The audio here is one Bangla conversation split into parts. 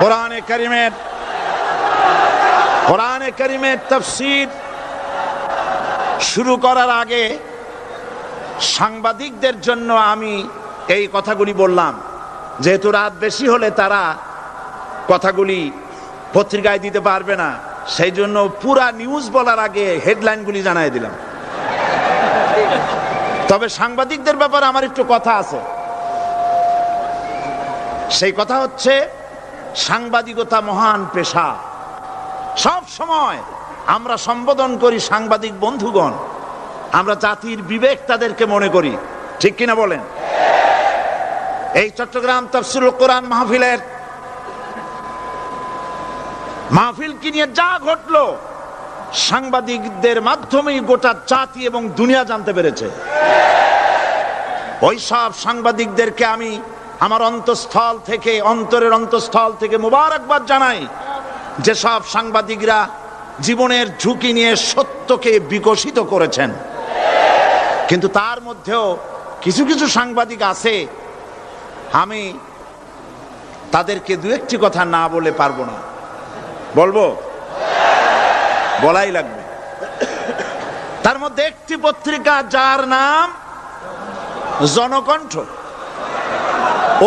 কোরআনে করিমের কোরআনে করিমের তফসির শুরু করার আগে সাংবাদিকদের জন্য আমি এই কথাগুলি বললাম। যেহেতু রাত বেশি হলে তারা কথাগুলি পত্রিকায় দিতে পারবে না, সেই জন্য পুরা নিউজ বলার আগে হেডলাইনগুলি জানাই দিলাম। তবে সাংবাদিকদের ব্যাপারে আমার একটু কথা আছে। সেই কথা হচ্ছে সাংবাদিকতা মহান পেশা। সব সময় আমরা সম্বোধন করি সাংবাদিক বন্ধুগণ। আমরা জাতির বিবেক তাদেরকে মনে করি। ঠিক কিনা বলেন? এই চট্টগ্রাম তফসিল কোরআন মাহফিলের মাহফিল কি নিয়ে যা ঘটলো, সাংবাদিকদের মাধ্যমেই গোটা জাতি এবং দুনিয়া জানতে পেরেছে। ওই সব সাংবাদিকদেরকে আমি আমার অন্তঃস্থল থেকে, অন্তরের অন্তঃস্থল থেকে মুবারকবাদ জানাই, যেসব সাংবাদিকরা জীবনের ঝুঁকি নিয়ে সত্যকে বিকশিত করেছেন। কিন্তু তার মধ্যেও কিছু কিছু সাংবাদিক আছে, আমি তাদেরকে দু একটি কথা না বলে পারব না। বলব? বলাই লাগবে। তার মধ্যে একটি পত্রিকা যার নাম জনকণ্ঠ।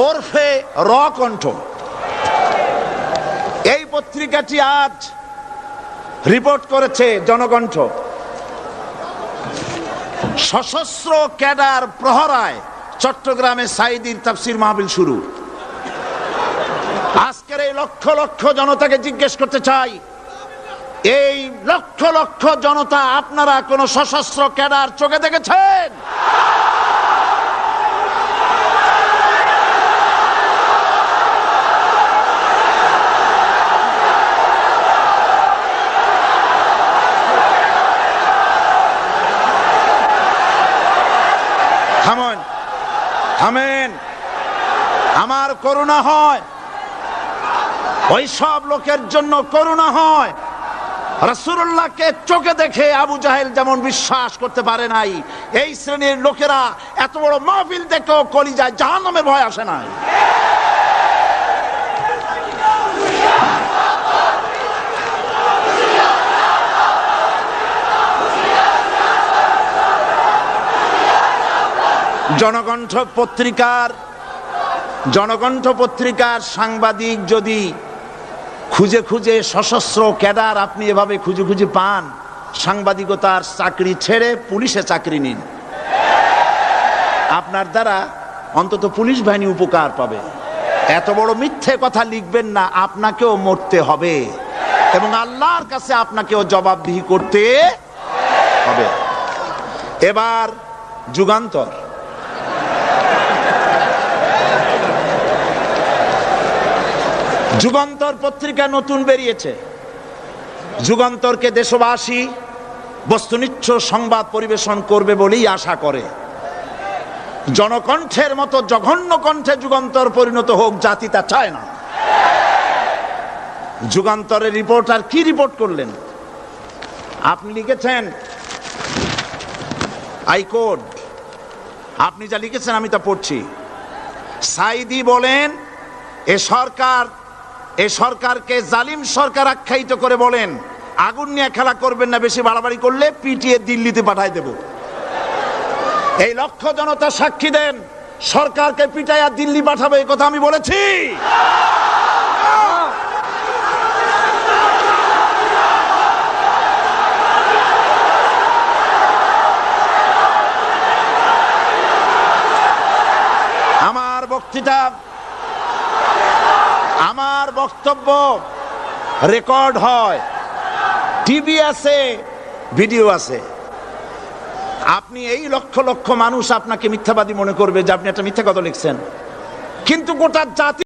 ওরফে র কণ্ঠ এই পত্রিকাটি আজ রিপোর্ট করেছে জনকণ্ঠ। সশস্ত্র ক্যাডার প্রহরায় চট্টগ্রামে সাইদির তাফসির মাহবিল শুরু। আজকের এই লক্ষ লক্ষ জনতাকে জিজ্ঞেস করতে চাই, এই লক্ষ লক্ষ জনতা আপনারা কোন সশস্ত্র ক্যাডার চোখে দেখেছেন? থামেন আমার করুণা হয়। ওই সব লোকের জন্য করুণা হয়। রসুল্লাহকে চোখে দেখে আবু জাহেল যেমন বিশ্বাস করতে পারে নাই, এই শ্রেণির লোকেরা এত বড় মাহফিল দেখেও কলি যায় জাহান নামের ভয় আসে নাই। জনকণ্ঠ পত্রিকার জনকণ্ঠ পত্রিকার সাংবাদিক যদি খুঁজে খুঁজে সশস্ত্র ক্যাডার আপনি এভাবে খুঁজে খুঁজে পান, সাংবাদিকতার চাকরি ছেড়ে পুলিশে চাকরি নিন। আপনার দ্বারা অন্তত পুলিশ বাহিনী উপকার পাবে। এত বড় মিথ্যে কথা লিখবেন না, আপনাকেও মরতে হবে। এবং আল্লাহর কাছে আপনাকেও জবাবদিহি করতে হবে। এবার যুগান্তর। যুগান্তর পত্রিকা নতুন বেরিয়েছে। যুগান্তরকে দেশবাসী বস্তুনিচ্ছ সংবাদ পরিবেশন করবে বলেই আশা করে। জনকণ্ঠের মতো জঘন্য কণ্ঠে যুগান্তর পরিণত হোক জাতি তা চায় না। যুগান্তরের রিপোর্টার কি রিপোর্ট করলেন? আপনি লিখেছেন হাইকোর্ট আপনি যা লিখেছেন আমি তা পড়ছি। সাইদি বলেন, এ সরকার এ সরকারকে জালিম সরকার আখ্যায়িত করে বলেন, আগুন নিয়ে খেলা করবেন না, বেশি বাড়াবাড়ি করলে পিটিয়ে দিল্লিতে পাঠাই দেব। এই লক্ষ জনতা সাক্ষী দেন, সরকারকে পিটাইয়া দিল্লি পাঠাবে, এই কথা আমি বলেছি। আমার বক্তৃতা আমার বক্তব্য রেকর্ড হয়। টিভি আছে, ভিডিও আছে। আপনি এই লক্ষ লক্ষ মানুষ আপনাকে মিথ্যাবাদী মনে করবে যে আপনি একটা মিথ্যা কথা লিখছেন। কিন্তু গোটা জাতি